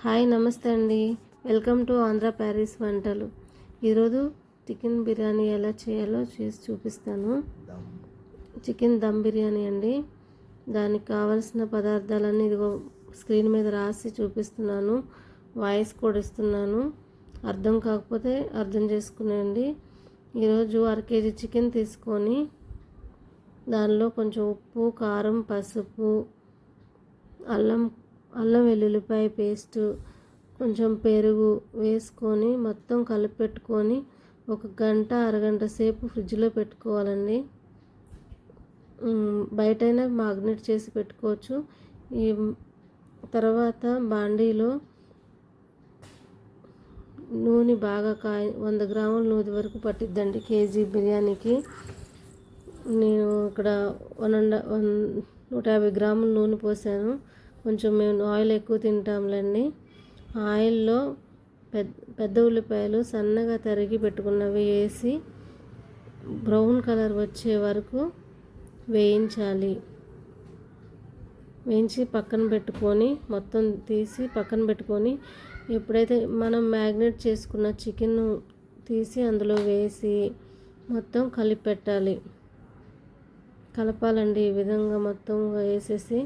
Hi నమస్తే అండి. Welcome to Andhra Paris వంటలు. ఈరోజు చికెన్ బిర్యానీ ఎలా చేయాలో చేసి చూపిస్తాను. చికెన్ దమ్ బిర్యానీ అండి. దానికి కావలసిన పదార్థాలన్నీ ఇదిగో స్క్రీన్ మీద రాసి చూపిస్తున్నాను. వాయిస్ కూడా ఇస్తున్నాను. అర్థం కాకపోతే అర్థం చేసుకునేయండి. ఈరోజు అర కేజీ చికెన్ తీసుకొని దానిలో కొంచెం ఉప్పు కారం పసుపు అల్లం అల్లం వెల్లుల్లిపాయ పేస్టు కొంచెం పెరుగు వేసుకొని మొత్తం కలిపి పెట్టుకొని ఒక గంట అరగంట సేపు ఫ్రిడ్జ్లో పెట్టుకోవాలండి. బయటైనా మాగ్నెట్ చేసి పెట్టుకోవచ్చు. ఈ తర్వాత బాండీలో నూనె బాగా కాయ వంద గ్రాముల నూనె వరకు పట్టిద్దండి కేజీ బిర్యానీకి. నేను ఇక్కడ వన్ అండ్ వన్ నూట యాభై గ్రాముల నూనె పోసాను. కొంచెం మేము ఆయిల్ ఎక్కువ తింటాంలేండి. ఆయిల్లో పెద్ద పెద్ద ఉల్లిపాయలు సన్నగా తరిగి పెట్టుకున్నవి వేసి బ్రౌన్ కలర్ వచ్చే వరకు వేయించాలి. వేయించి పక్కన పెట్టుకొని మొత్తం తీసి పక్కన పెట్టుకొని ఎప్పుడైతే మనం మ్యాగ్నేట్ చేసుకున్న చికెన్ తీసి అందులో వేసి మొత్తం కలిపి పెట్టాలి కలపాలండి ఈ విధంగా మొత్తం వేసేసి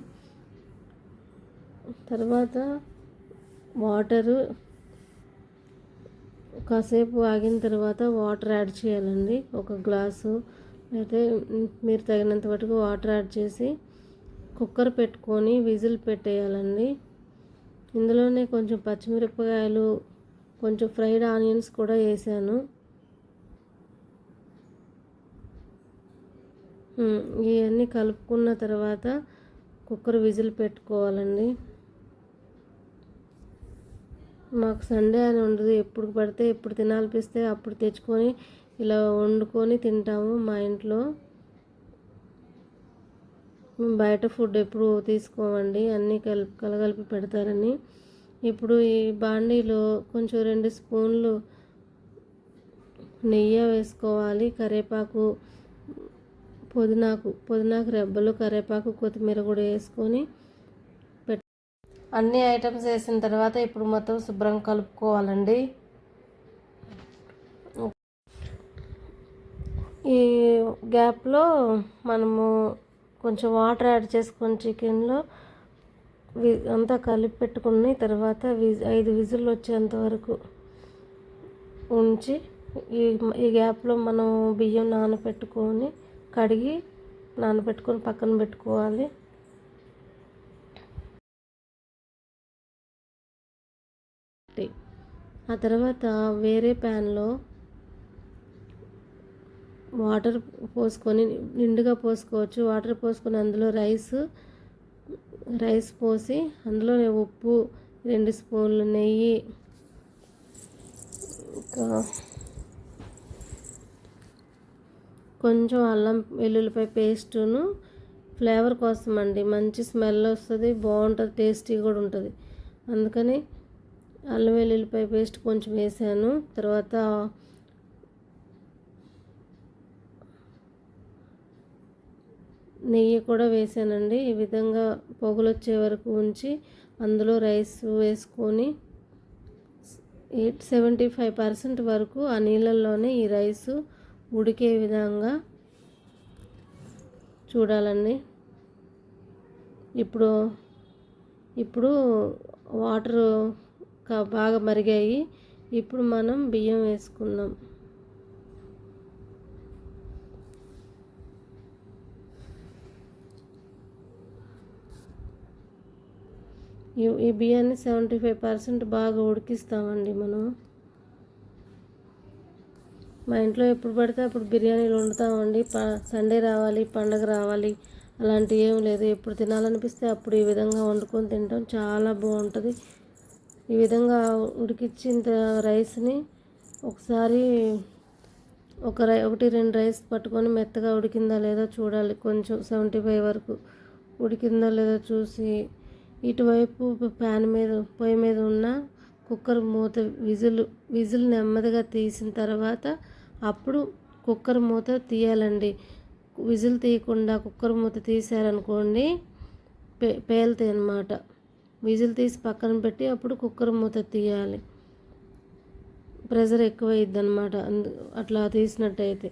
తర్వాత వాటరు కాసేపు ఆగిన తర్వాత వాటర్ యాడ్ చేయాలండి. ఒక గ్లాసు. అయితే మీరు తగినంత మటుకు వాటర్ యాడ్ చేసి కుక్కర్ పెట్టుకొని విజిల్ పెట్టేయాలండి. ఇందులోనే కొంచెం పచ్చిమిరపకాయలు కొంచెం ఫ్రైడ్ ఆనియన్స్ కూడా వేసాను. ఇవన్నీ కలుపుకున్న తర్వాత కుక్కర్ విజిల్ పెట్టుకోవాలండి. మాకు సండే అని ఉండదు. ఎప్పుడు పడితే ఎప్పుడు తినాలనిపిస్తే అప్పుడు తెచ్చుకొని ఇలా వండుకొని తింటాము మా ఇంట్లో. మేము బయట ఫుడ్ ఎప్పుడు తీసుకోమండి. అన్నీ కలిపి కలగలిపి పెడతారని. ఇప్పుడు ఈ బాండీలో కొంచెం రెండు స్పూన్లు నెయ్యి వేసుకోవాలి. కరివేపాకు పుదీనాకు పుదీనాకు రెబ్బలు కరివేపాకు కొత్తిమీర కూడా వేసుకొని అన్ని ఐటమ్స్ వేసిన తర్వాత ఇప్పుడు మొత్తం శుభ్రంగా కలుపుకోవాలండి. ఈ గ్యాప్లో మనము కొంచెం వాటర్ యాడ్ చేసుకొని చికెన్లో వి అంతా కలిపి పెట్టుకుని తర్వాత ఐదు విజిల్ వచ్చేంత వరకు ఉంచి ఈ ఈ గ్యాప్లో మనం బియ్యం నానబెట్టుకొని కడిగి నానబెట్టుకొని పక్కన పెట్టుకోవాలి. ఆ తర్వాత వేరే ప్యాన్లో వాటర్ పోసుకొని నిండుగా పోసుకోవచ్చు. వాటర్ పోసుకొని అందులో రైస్ రైస్ పోసి అందులో ఉప్పు రెండు స్పూన్లు నెయ్యి ఇంకా కొంచెం అల్లం వెల్లుల్లిపాయ పేస్టును ఫ్లేవర్ కోసం అండి మంచి స్మెల్ వస్తుంది బాగుంటుంది టేస్టీ కూడా ఉంటుంది. అందుకని అల్లం వెల్లుల్లిపాయ పేస్ట్ కొంచెం వేసాను. తర్వాత నెయ్యి కూడా వేసానండి. ఈ విధంగా పొగలు వచ్చే వరకు ఉంచి అందులో రైస్ వేసుకొని ఎయిట్ సెవెంటీ ఫైవ్ పర్సెంట్ వరకు ఆ నీళ్ళల్లోనే ఈ రైస్ ఉడికే విధంగా చూడాలండి. ఇప్పుడు ఇప్పుడు వాటర్ బాగా మరిగాయి. ఇప్పుడు మనం బియ్యం వేసుకుందాం. ఈ బియ్యాన్ని సెవెంటీ ఫైవ్ పర్సెంట్ బాగా ఉడికిస్తామండి మనం. మా ఇంట్లో ఎప్పుడు పడితే అప్పుడు బిర్యానీలు వండుతామండి. ప సండే రావాలి పండగ రావాలి అలాంటివి ఏం లేదు. ఎప్పుడు తినాలనిపిస్తే అప్పుడు ఈ విధంగా వండుకొని తింటాం. చాలా బాగుంటుంది. ఈ విధంగా ఉడికిచ్చిన రైస్ని ఒకసారి ఒక రై ఒకటి రెండు రైస్ పట్టుకొని మెత్తగా ఉడికిందా లేదో చూడాలి. కొంచెం సెవెంటీ ఫైవ్ వరకు ఉడికిందా లేదో చూసి ఇటువైపు ప్యాన్ మీద పొయ్యి మీద ఉన్న కుక్కర్ మూత విజిల్ విజిల్ నెమ్మదిగా తీసిన తర్వాత అప్పుడు కుక్కర్ మూత తీయాలండి. విజిల్ తీయకుండా కుక్కర్ మూత తీసారనుకోండి పే పేలుతాయి అన్నమాట విజిల్ తీసి పక్కన పెట్టి అప్పుడు కుక్కర్ మూత తీయాలి. ప్రెషర్ ఎక్కువ అనమాట అందు అట్లా తీసినట్టయితే.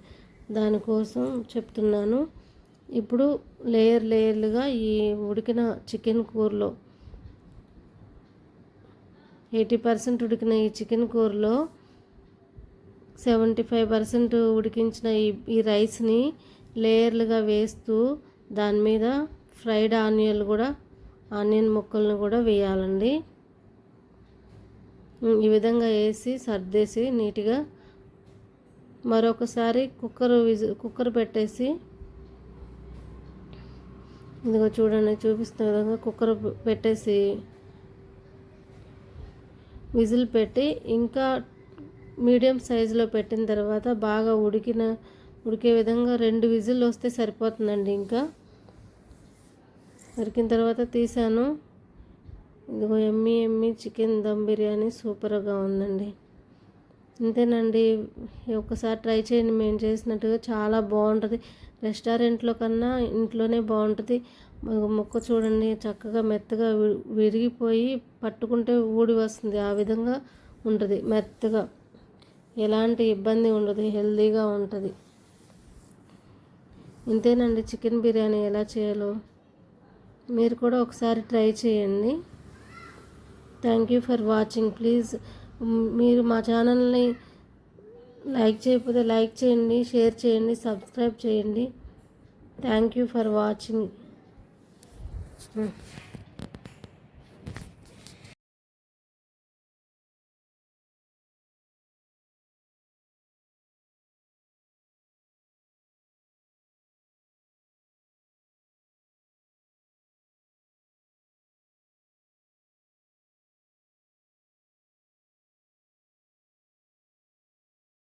దానికోసం చెప్తున్నాను. ఇప్పుడు లేయర్ లేయర్లుగా ఈ ఉడికిన చికెన్ కూరలో ఎయిటీ పర్సెంట్ ఉడికిన ఈ చికెన్ కూరలో సెవెంటీ ఫైవ్ పర్సెంట్ ఉడికించిన ఈ ఈ రైస్ని లేయర్లుగా వేస్తూ దాని మీద ఫ్రైడ్ ఆనియన్లు కూడా ఆనియన్ ముక్కలను కూడా వేయాలండి. ఈ విధంగా వేసి సర్దేసి నీట్గా మరొకసారి కుక్కర్ విజి కుక్కర్ పెట్టేసి ఇదిగో చూడండి చూపిస్తున్న విధంగా కుక్కర్ పెట్టేసి విజిల్ పెట్టి ఇంకా మీడియం సైజులో పెట్టిన తర్వాత బాగా ఉడికిన ఉడికే విధంగా రెండు విజిల్ వస్తే సరిపోతుందండి ఇంకా. ఉడికిన తర్వాత తీసాను ఇదిగో yummy yummy chicken dum biryani సూపర్గా ఉందండి. అంతేనండి ఒకసారి ట్రై చేయండి. మేము చేసినట్టుగా చాలా బాగుంటుంది. రెస్టారెంట్లో కన్నా ఇంట్లోనే బాగుంటుంది. ముక్క చూడండి చక్కగా మెత్తగా విరిగిపోయి పట్టుకుంటే ఊడి వస్తుంది. ఆ విధంగా ఉంటుంది మెత్తగా. ఎలాంటి ఇబ్బంది ఉండదు హెల్తీగా ఉంటుంది. ఇంతేనండి చికెన్ బిర్యానీ ఎలా చేయాలో. మీరు కూడా ఒకసారి ట్రై చేయండి. Thank you for watching please మీరు మా ఛానల్ని లైక్ చేయకపోతే లైక్ చేయండి షేర్ చేయండి సబ్స్క్రైబ్ చేయండి. Thank you for watching